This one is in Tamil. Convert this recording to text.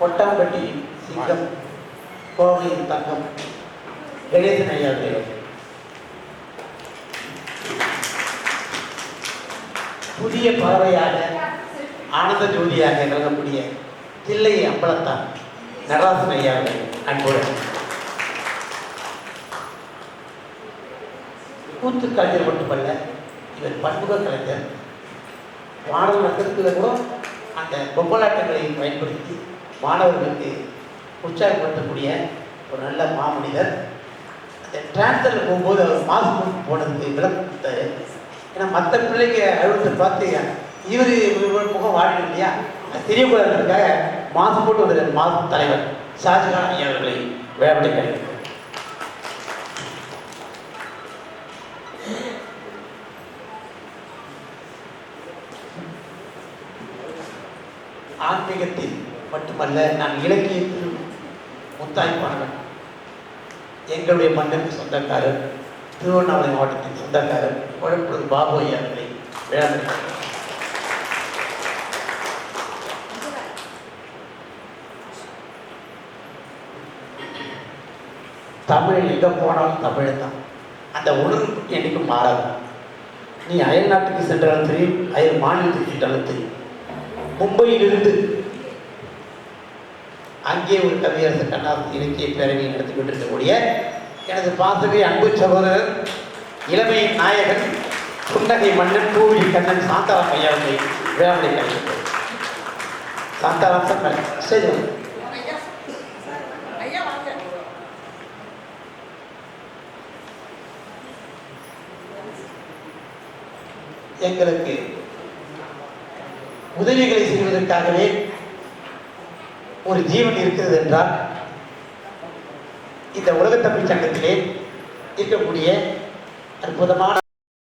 கொட்டாம்பட்டி சிங்கம் கோவையின் தங்கம். கணேசன் ஐயா புதிய பறவையாக ஆனந்த ஜோதியாக விளங்கக்கூடிய தில்லை அம்பலத்தான் நடராசன் ஐயா அவர்கள் அன்புடன் கூத்து கலைஞர் மட்டுமல்ல இவர் பன்முக கலைஞர். பாடல் நகரத்தில் கூட அந்த பொம்மலாட்டங்களை பயன்படுத்தி மாணவர்களுக்கு உற்சாகப்படுத்தக்கூடிய ஒரு நல்ல மாமனிதர். அந்த டிரான்ஸ்ஃபரில் போகும்போது அவர் மாஸ்க் போனதுக்கு விளக்கம் கொடுத்தாரு. ஏன்னா மற்ற பிள்ளைங்க அழுவத்தை பார்த்து இவர் இவர் முகம் வாழணும் இல்லையா? அது தெரியக்கூடாதுக்காக மாஸ்க் போட்டு வந்த மாஸ்க் தலைவர் ஷாஜகான் ஐயா அவர்களை கிடைக்கும் ஆன்மீகத்தில் மட்டுமல்ல நான் இலக்கியத்தில் முத்தாய்ப்பானவன். எங்களுடைய மண்ணுக்கு சொந்தக்காரர் திருவண்ணாமலை மாவட்டத்தின் சொந்தக்காரர் குழப்பது பாபு ஐயா அவர்களை விழாவிடுங்கள் தமிழ் எங்கே போனாலும் தமிழ் தான். அந்த உணர்வு என்றைக்கும் மாறாது. நீ அயல் நாட்டுக்கு சென்றாலும் தெரியும் அயல் மாநிலத்துக்கு சென்றாலும் தெரியும். மும்பையிலிருந்து அங்கே ஒரு கவியரசு கண்ணா இலக்கிய பேரவை நடத்தி கொண்டிருக்கக்கூடிய எனது பாசவே அன்பு சகோதரர் இளமை நாயகன் புன்னகை மன்னன் பூவி கண்ணன் சாந்தாராம் ஐயாவை விழாமலை கழிக்கிறது சாந்தாராம் சார் எங்களுக்கு உதவிகளை செய்வதற்காகவே ஒரு ஜீவன் இருக்கிறது என்றால் இந்த உலகத் தமிழ் சங்கத்திலே இருக்கக்கூடிய அற்புதமான